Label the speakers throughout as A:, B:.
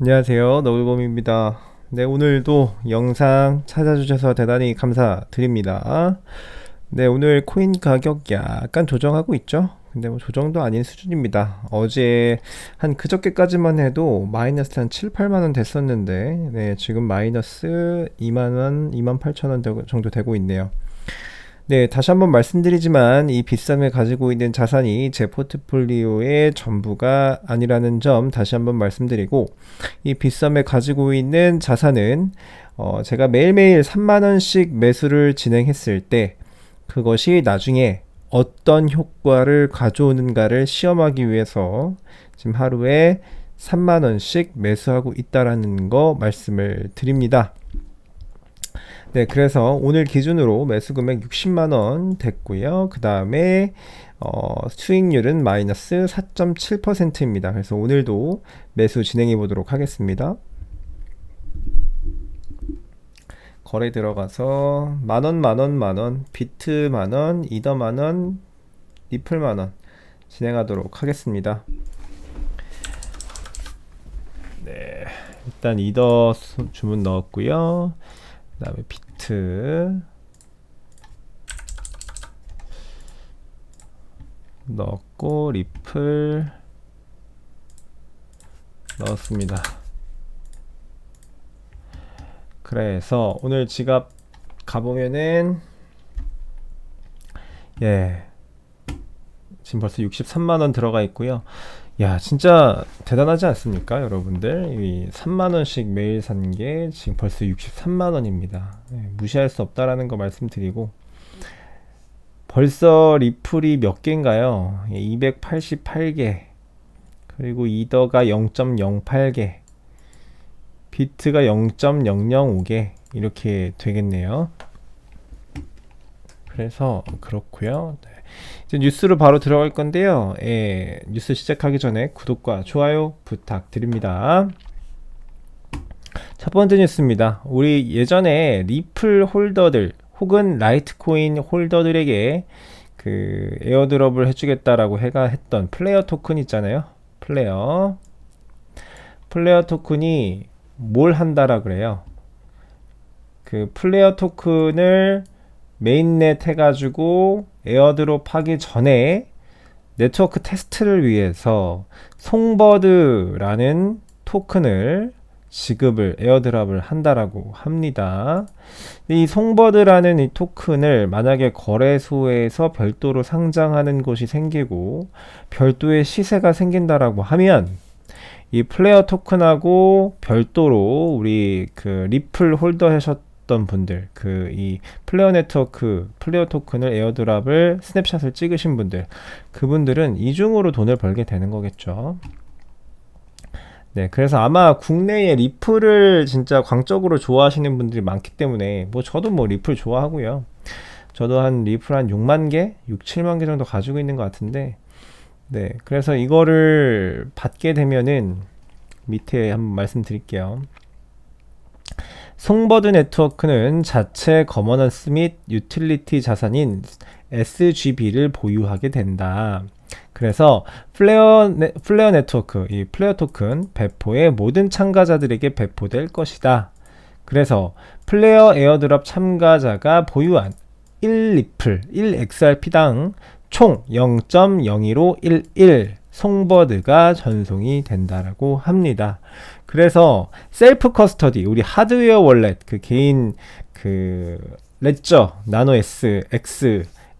A: 안녕하세요. 너울곰입니다. 네, 오늘도 영상 찾아주셔서 대단히 감사드립니다. 네, 오늘 코인 가격 약간 조정하고 있죠? 근데 뭐 조정도 아닌 수준입니다. 어제 한 그저께까지만 해도 마이너스 한 7, 8만원 됐었는데, 네, 지금 마이너스 2만원, 2만 8천원 정도 되고 있네요. 네, 다시 한번 말씀드리지만 이 비쌈에 가지고 있는 자산이 제 포트폴리오의 전부가 아니라는 점 다시 한번 말씀드리고 이 비쌈에 가지고 있는 자산은 어 제가 매일매일 3만 원씩 매수를 진행했을 때 그것이 나중에 어떤 효과를 가져오는가를 시험하기 위해서 지금 하루에 3만 원씩 매수하고 있다라는 거 말씀을 드립니다. 네, 그래서 오늘 기준으로 매수 금액 60만 원 됐고요. 그 다음에 어, 수익률은 마이너스 4.7%입니다. 그래서 오늘도 매수 진행해 보도록 하겠습니다. 거래 들어가서 만원, 만원, 만원, 비트 만원, 이더 만원, 리플 만원 진행하도록 하겠습니다. 네, 일단 이더 주문 넣었고요. 그 다음에 비트. 넣었고 리플. 넣었습니다. 그래서 오늘 지갑 가보면은 예 지금 벌써 63만원 들어가 있고요 야 진짜 대단하지 않습니까 여러분들? 이 3만 원씩 매일 산 게 지금 벌써 63만 원입니다. 네, 무시할 수 없다라는 거 말씀드리고. 벌써 리플이 몇 개인가요? 288개. 그리고 이더가 0.08개. 비트가 0.005개. 이렇게 되겠네요. 그래서 그렇고요. 네. 이제 뉴스로 바로 들어갈 건데요. 예, 뉴스 시작하기 전에 구독과 좋아요 부탁드립니다. 첫 번째 뉴스입니다. 우리 예전에 리플 홀더들 혹은 라이트코인 홀더들에게 그 에어드롭을 해주겠다라고 해가 했던 플레이어 토큰 있잖아요. 플레이어. 플레이어 토큰이 뭘 한다라 그래요. 그 플레이어 토큰을 메인넷 해가지고 에어드롭 하기 전에 네트워크 테스트를 위해서 송버드라는 토큰을 지급을 에어드랍을 한다라고 합니다. 이 송버드라는 이 토큰을 만약에 거래소에서 별도로 상장하는 곳이 생기고 별도의 시세가 생긴다라고 하면 이 플레이어 토큰하고 별도로 우리 그 리플 홀더 하셨 어떤 분들 그 이 플레어 네트워크 플레어 토큰을 에어드랍을 스냅샷을 찍으신 분들 그분들은 이중으로 돈을 벌게 되는 거겠죠. 네, 그래서 아마 국내에 리플을 진짜 광적으로 좋아하시는 분들이 많기 때문에 뭐 저도 뭐 리플 좋아하고요. 저도 한 리플 한 6만 개, 6, 7만 개 정도 가지고 있는 것 같은데 네, 그래서 이거를 받게 되면은 밑에 한번 말씀드릴게요. 송버드 네트워크는 자체 거머넌스 및 유틸리티 자산인 SGB를 보유하게 된다. 그래서 플레어, 네, 플레어 네트워크, 이 플레어 토큰 배포의 모든 참가자들에게 배포될 것이다. 그래서 플레어 에어드랍 참가자가 보유한 1리플, 1XRP당 총 0.02로 11 송버드가 전송이 된다라고 합니다. 그래서 셀프 커스터디 우리 하드웨어 월렛 그 개인 그 레저 나노 S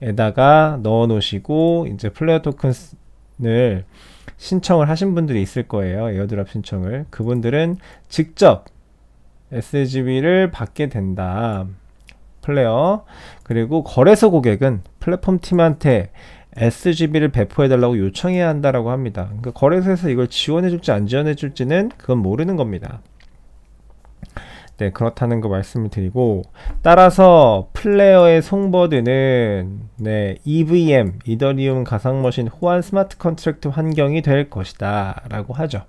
A: X에다가 넣어 놓으시고 이제 플레이어 토큰을 신청을 하신 분들이 있을 거예요. 에어드랍 신청을. 그분들은 직접 SGB를 받게 된다. 플레이어. 그리고 거래소 고객은 플랫폼 팀한테 SGB를 배포해달라고 요청해야 한다라고 합니다. 그러니까 거래소에서 이걸 지원해줄지 안 지원해줄지는 그건 모르는 겁니다. 네, 그렇다는 거 말씀을 드리고 따라서 플레어의 송버드는 네, EVM, 이더리움 가상머신 호환 스마트 컨트랙트 환경이 될 것이다 라고 하죠.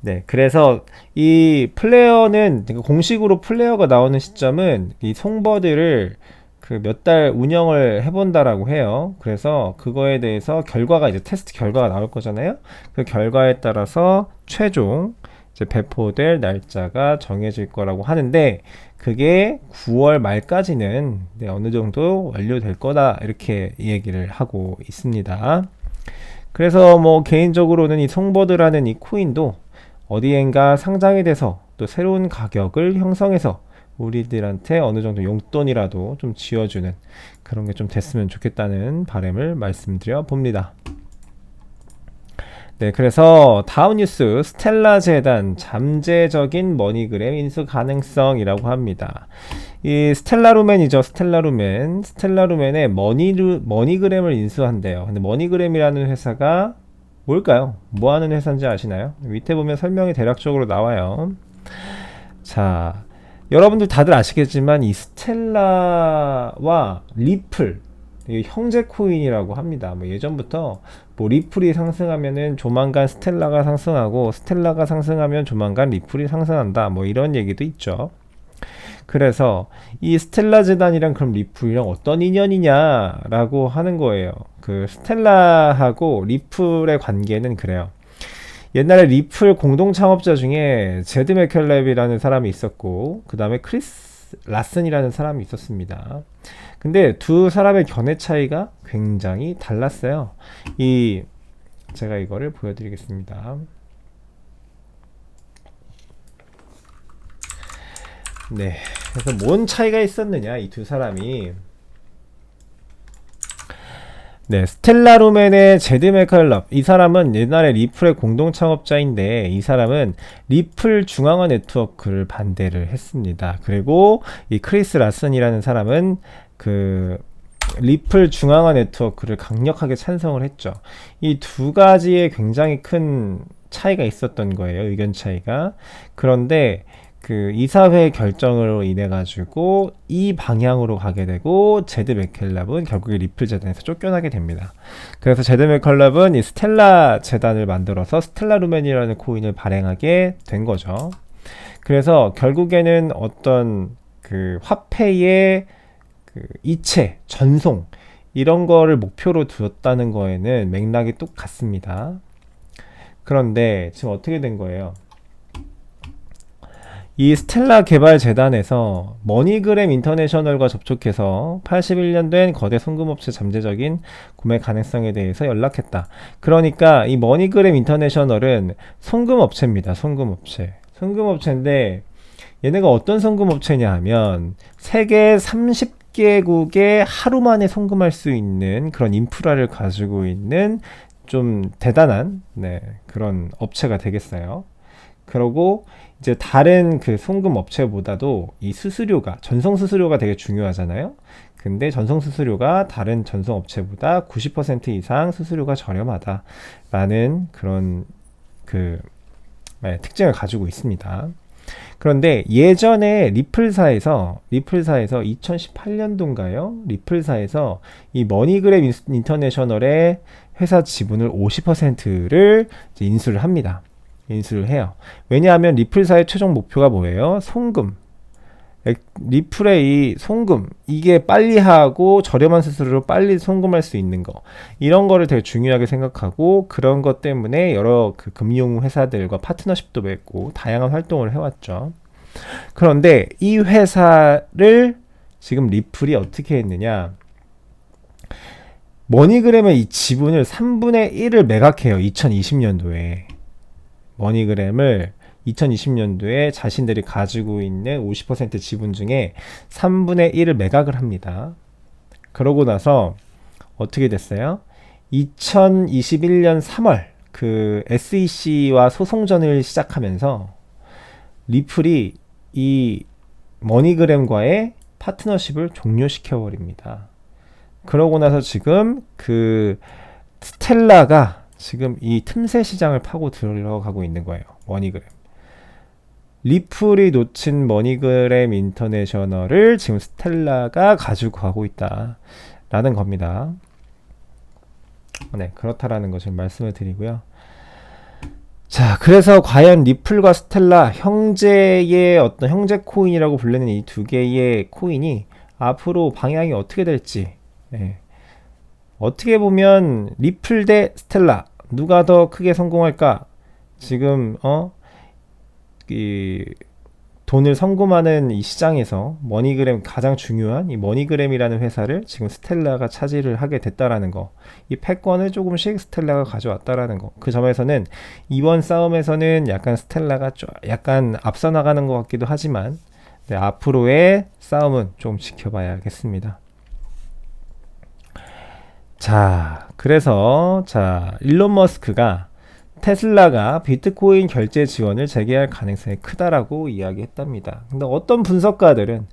A: 네, 그래서 이 플레어는 공식으로 플레어가 나오는 시점은 이 송버드를 그 몇 달 운영을 해본다라고 해요. 그래서 그거에 대해서 결과가 이제 테스트 결과가 나올 거잖아요. 그 결과에 따라서 최종 이제 배포될 날짜가 정해질 거라고 하는데 그게 9월 말까지는 네, 어느 정도 완료될 거다 이렇게 얘기를 하고 있습니다. 그래서 뭐 개인적으로는 이 송버드라는 이 코인도 어디엔가 상장이 돼서 또 새로운 가격을 형성해서 우리들한테 어느 정도 용돈이라도 좀 지어주는 그런 게 좀 됐으면 좋겠다는 바람을 말씀드려 봅니다. 네, 그래서 다음 뉴스 스텔라 재단 잠재적인 머니그램 인수 가능성이라고 합니다. 이 스텔라루멘이죠. 스텔라루멘. 스텔라루멘에 머니르, 머니그램을 인수한대요. 근데 머니그램이라는 회사가 뭘까요? 뭐 하는 회사인지 아시나요? 밑에 보면 설명이 대략적으로 나와요. 자, 여러분들 다들 아시겠지만 이 스텔라와 리플 형제 코인이라고 합니다. 뭐 예전부터 뭐 리플이 상승하면은 조만간 스텔라가 상승하고 스텔라가 상승하면 조만간 리플이 상승한다. 뭐 이런 얘기도 있죠. 그래서 이 스텔라 재단이랑 그럼 리플이랑 어떤 인연이냐라고 하는 거예요. 그 스텔라하고 리플의 관계는 그래요. 옛날에 리플 공동 창업자 중에 제드 맥켈랩이라는 사람이 있었고 그 다음에 크리스 라슨이라는 사람이 있었습니다. 근데 두 사람의 견해 차이가 굉장히 달랐어요. 이 제가 이거를 보여드리겠습니다. 네, 그래서 뭔 차이가 있었느냐 이 두 사람이 네, 스텔라 루멘의 제드 맥컬럽. 이 사람은 옛날에 리플의 공동 창업자인데 이 사람은 리플 중앙화 네트워크를 반대를 했습니다. 그리고 이 크리스 라슨이라는 사람은 그 리플 중앙화 네트워크를 강력하게 찬성을 했죠. 이 두 가지에 굉장히 큰 차이가 있었던 거예요. 의견 차이가. 그런데 그 이사회 결정으로 인해 가지고 이 방향으로 가게 되고 제드 맥켈랍은 결국에 리플 재단에서 쫓겨나게 됩니다. 그래서 제드 맥켈랍은 이 스텔라 재단을 만들어서 스텔라 루멘이라는 코인을 발행하게 된 거죠. 그래서 결국에는 어떤 그 화폐의 그 이체, 전송 이런 거를 목표로 두었다는 거에는 맥락이 똑같습니다. 그런데 지금 어떻게 된 거예요? 이 스텔라 개발 재단에서 머니그램 인터내셔널과 접촉해서 81년 된 거대 송금업체 잠재적인 구매 가능성에 대해서 연락했다. 그러니까 이 머니그램 인터내셔널은 송금업체입니다. 송금업체. 송금업체인데 얘네가 어떤 송금업체냐 하면 세계 30개국에 하루 만에 송금할 수 있는 그런 인프라를 가지고 있는 좀 대단한 네, 그런 업체가 되겠어요. 그러고 이제 다른 그 송금 업체보다도 이 수수료가 전송 수수료가 되게 중요하잖아요. 근데 전송 수수료가 다른 전송 업체보다 90% 이상 수수료가 저렴하다라는 그런 그 네, 특징을 가지고 있습니다. 그런데 예전에 리플사에서 리플사에서 2018년도인가요? 리플사에서 이 머니그램 인터내셔널의 회사 지분을 50%를 인수를 합니다. 인수를 해요. 왜냐하면 리플사의 최종 목표가 뭐예요? 송금. 리플의 이 송금 이게 빨리 하고 저렴한 수수료로 빨리 송금할 수 있는 거 이런 거를 되게 중요하게 생각하고 그런 것 때문에 여러 그 금융 회사들과 파트너십도 맺고 다양한 활동을 해왔죠. 그런데 이 회사를 지금 리플이 어떻게 했느냐? 머니그램의 이 지분을 3분의 1을 매각해요. 2020년도에. 머니그램을 2020년도에 자신들이 가지고 있는 50% 지분 중에 3분의 1을 매각을 합니다. 그러고 나서 어떻게 됐어요? 2021년 3월 그 SEC와 소송전을 시작하면서 리플이 이 머니그램과의 파트너십을 종료시켜 버립니다. 그러고 나서 지금 그 스텔라가 지금 이 틈새 시장을 파고 들어가고 있는 거예요. 머니그램. 리플이 놓친 머니그램 인터내셔널을 지금 스텔라가 가지고 가고 있다. 라는 겁니다. 네, 그렇다라는 거 지금 말씀을 드리고요. 자, 그래서 과연 리플과 스텔라 형제의 어떤 형제 코인이라고 불리는 이 두 개의 코인이 앞으로 방향이 어떻게 될지, 네. 어떻게 보면 리플 대 스텔라 누가 더 크게 성공할까? 지금 어 이 돈을 성금하는 이 시장에서 머니그램 가장 중요한 이 머니그램이라는 회사를 지금 스텔라가 차지를 하게 됐다라는 거. 이 패권을 조금씩 스텔라가 가져왔다라는 거. 그 점에서는 이번 싸움에서는 약간 스텔라가 좀 약간 앞서 나가는 것 같기도 하지만 네, 앞으로의 싸움은 좀 지켜봐야겠습니다. 자, 그래서 자 일론 머스크가 테슬라가 비트코인 결제 지원을 재개할 가능성이 크다라고 이야기했답니다. 근데 어떤 분석가들은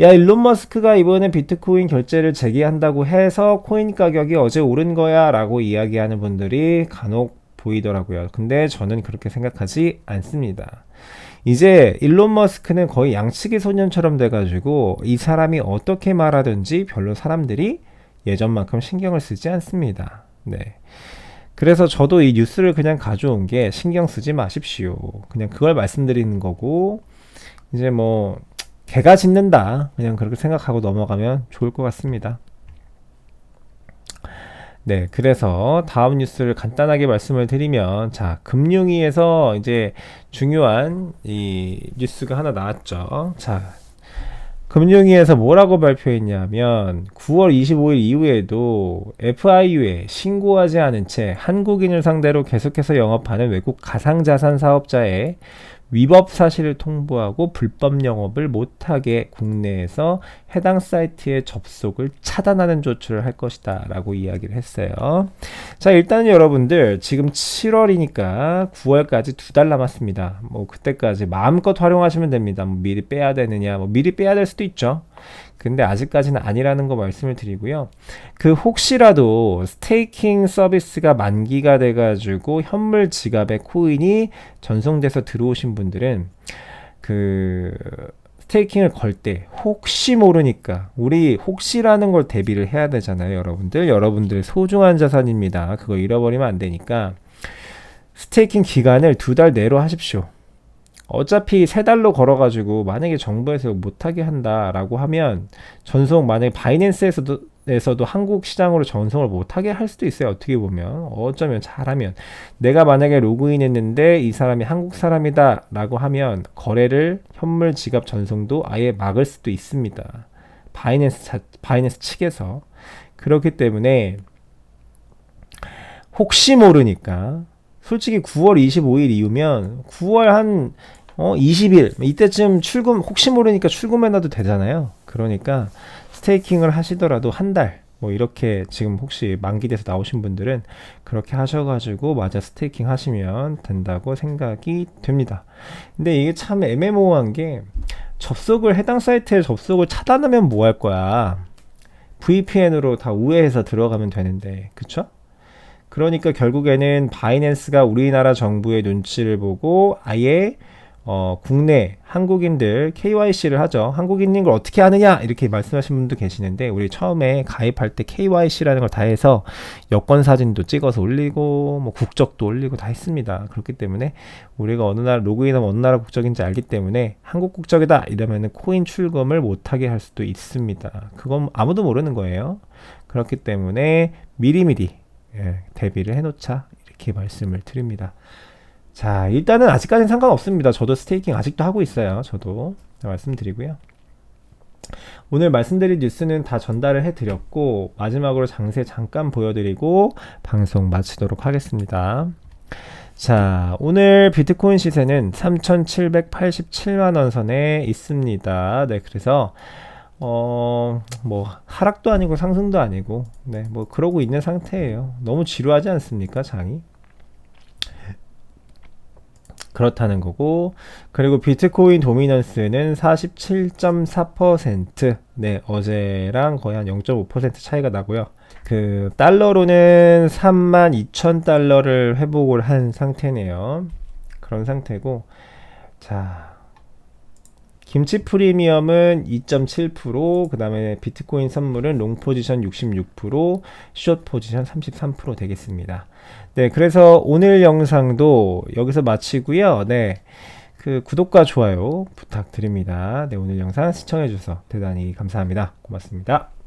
A: 야 일론 머스크가 이번에 비트코인 결제를 재개한다고 해서 코인 가격이 어제 오른 거야 라고 이야기하는 분들이 간혹 보이더라고요. 근데 저는 그렇게 생각하지 않습니다. 이제 일론 머스크는 거의 양치기 소년처럼 돼가지고 이 사람이 어떻게 말하든지 별로 사람들이 예전만큼 신경을 쓰지 않습니다. 네. 그래서 저도 이 뉴스를 그냥 가져온 게 신경 쓰지 마십시오. 그냥 그걸 말씀드리는 거고, 이제 뭐, 개가 짖는다. 그냥 그렇게 생각하고 넘어가면 좋을 것 같습니다. 네, 그래서 다음 뉴스를 간단하게 말씀을 드리면, 자, 금융위에서 이제 중요한 이 뉴스가 하나 나왔죠. 자, 금융위에서 뭐라고 발표했냐면 9월 25일 이후에도 FIU에 신고하지 않은 채 한국인을 상대로 계속해서 영업하는 외국 가상자산 사업자의 위법 사실을 통보하고 불법 영업을 못하게 국내에서 해당 사이트의 접속을 차단하는 조치를 할 것이다 라고 이야기를 했어요. 자 일단 여러분들 지금 7월이니까 9월까지 두 달 남았습니다. 뭐 그때까지 마음껏 활용하시면 됩니다. 뭐 미리 빼야 되느냐 뭐 미리 빼야 될 수도 있죠. 근데 아직까지는 아니라는 거 말씀을 드리고요. 그 혹시라도 스테이킹 서비스가 만기가 돼가지고 현물 지갑에 코인이 전송돼서 들어오신 분들은 그 스테이킹을 걸 때 혹시 모르니까 우리 혹시라는 걸 대비를 해야 되잖아요, 여러분들. 여러분들 소중한 자산입니다. 그거 잃어버리면 안 되니까 스테이킹 기간을 두 달 내로 하십시오. 어차피 세 달로 걸어가지고 만약에 정부에서 못하게 한다라고 하면 전송 만약에 바이낸스에서도 에서도 한국 시장으로 전송을 못하게 할 수도 있어요. 어떻게 보면 어쩌면 잘하면 내가 만약에 로그인했는데 이 사람이 한국 사람이다라고 하면 거래를 현물 지갑 전송도 아예 막을 수도 있습니다. 바이낸스 자, 바이낸스 측에서 그렇기 때문에 혹시 모르니까 솔직히 9월 25일 이후면 9월 한 어, 20일 이때쯤 출금 혹시 모르니까 출금해놔도 되잖아요. 그러니까 스테이킹을 하시더라도 한 달 뭐 이렇게 지금 혹시 만기돼서 나오신 분들은 그렇게 하셔가지고 맞아 스테이킹 하시면 된다고 생각이 됩니다. 근데 이게 참 애매모호한 게 접속을 해당 사이트에 접속을 차단하면 뭐 할 거야? VPN으로 다 우회해서 들어가면 되는데, 그쵸? 그러니까 결국에는 바이낸스가 우리나라 정부의 눈치를 보고 아예 어, 국내 한국인들 KYC를 하죠. 한국인인 걸 어떻게 하느냐 이렇게 말씀하신 분도 계시는데 우리 처음에 가입할 때 KYC라는 걸 다 해서 여권 사진도 찍어서 올리고 뭐 국적도 올리고 다 했습니다. 그렇기 때문에 우리가 어느 나라 로그인하면 어느 나라 국적인지 알기 때문에 한국 국적이다 이러면은 코인 출금을 못하게 할 수도 있습니다. 그건 아무도 모르는 거예요. 그렇기 때문에 미리미리 예, 대비를 해놓자 이렇게 말씀을 드립니다. 자, 일단은 아직까지는 상관없습니다. 저도 스테이킹 아직도 하고 있어요. 저도 말씀드리고요. 오늘 말씀드린 뉴스는 다 전달을 해드렸고 마지막으로 장세 잠깐 보여드리고 방송 마치도록 하겠습니다. 자, 오늘 비트코인 시세는 3,787만 원 선에 있습니다. 네, 그래서 어, 뭐 하락도 아니고 상승도 아니고 네, 뭐 그러고 있는 상태예요. 너무 지루하지 않습니까, 장이? 그렇다는 거고 그리고 비트코인 도미넌스는 47.4% 네, 어제랑 거의 한 0.5% 차이가 나고요. 그 달러로는 32,000달러를 회복을 한 상태네요. 그런 상태고 자, 김치 프리미엄은 2.7%, 그 다음에 비트코인 선물은 롱 포지션 66%, 숏 포지션 33% 되겠습니다. 네, 그래서 오늘 영상도 여기서 마치고요. 네. 그 구독과 좋아요 부탁드립니다. 네, 오늘 영상 시청해주셔서 대단히 감사합니다. 고맙습니다.